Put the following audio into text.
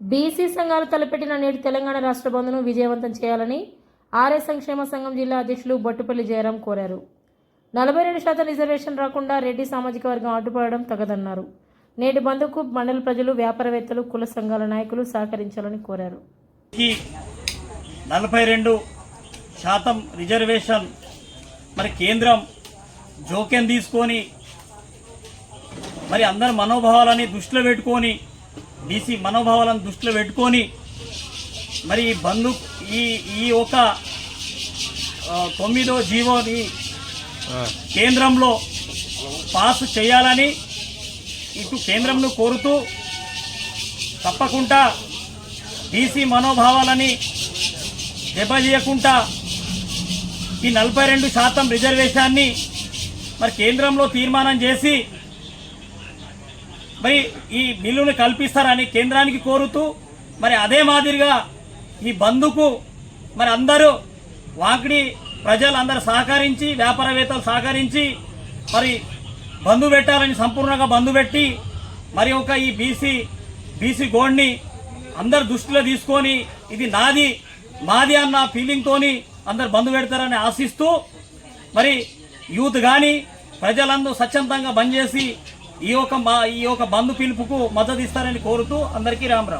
BC సంఘాలు తలపెట్టిన నేటి తెలంగాణ రాష్ట్ర బంద్ను విజయవంతం చేయాలని ఆర్ఎస్ సంక్షేమ సంఘం జిల్లా అధ్యక్షులు బొట్టుపల్లి జయరాం కోరారు. నలభై రెండు శాతం రిజర్వేషన్ రాకుండా రెడ్డి సామాజిక వర్గం అడ్డుపడడం తగదన్నారు. నేటి బంద్కు మండల ప్రజలు వ్యాపారవేత్తలు కుల సంఘాల నాయకులు సహకరించాలని కోరారు. కి నలభై రెండు శాతం రిజర్వేషన్ మరి కేంద్రం జోక్యం తీసుకొని మరి అందరి మనోభావాలని దృష్టిలో పెట్టుకొని బీసీ మనోభావాలను దృష్టిలో పెట్టుకొని మరి ఈ బంధు ఈ ఈ ఒక తొమ్మిదో జీవోని కేంద్రంలో పాస్ చేయాలని ఇటు కేంద్రంను కోరుతూ తప్పకుండా బీసీ మనోభావాలని దెబ్బతీయకుండా ఈ నలభై రెండు శాతం రిజర్వేషన్ని మరి కేంద్రంలో తీర్మానం చేసి మరి ఈ బిల్లును కల్పిస్తారని కేంద్రానికి కోరుతూ మరి అదే మాదిరిగా ఈ బంధుకు మరి అందరూ వాకిడి ప్రజలందరూ సహకరించి వ్యాపారవేత్తలు సహకరించి మరి బంధు పెట్టాలని సంపూర్ణంగా బంధు పెట్టి మరి ఒక ఈ బీసీ బీసీ గోడ్ని అందరు దృష్టిలో తీసుకొని ఇది నాది మాది అన్న ఫీలింగ్తోని అందరు బంధు పెడతారని ఆశిస్తూ మరి యూత్ కానీ ప్రజలందరూ స్వచ్ఛందంగా బంద్ చేసి ఈ యొక్క మా ఈ యొక్క బంధు పిలుపుకు మద్దతు ఇస్తారని కోరుతూ అందరికీ రామ్.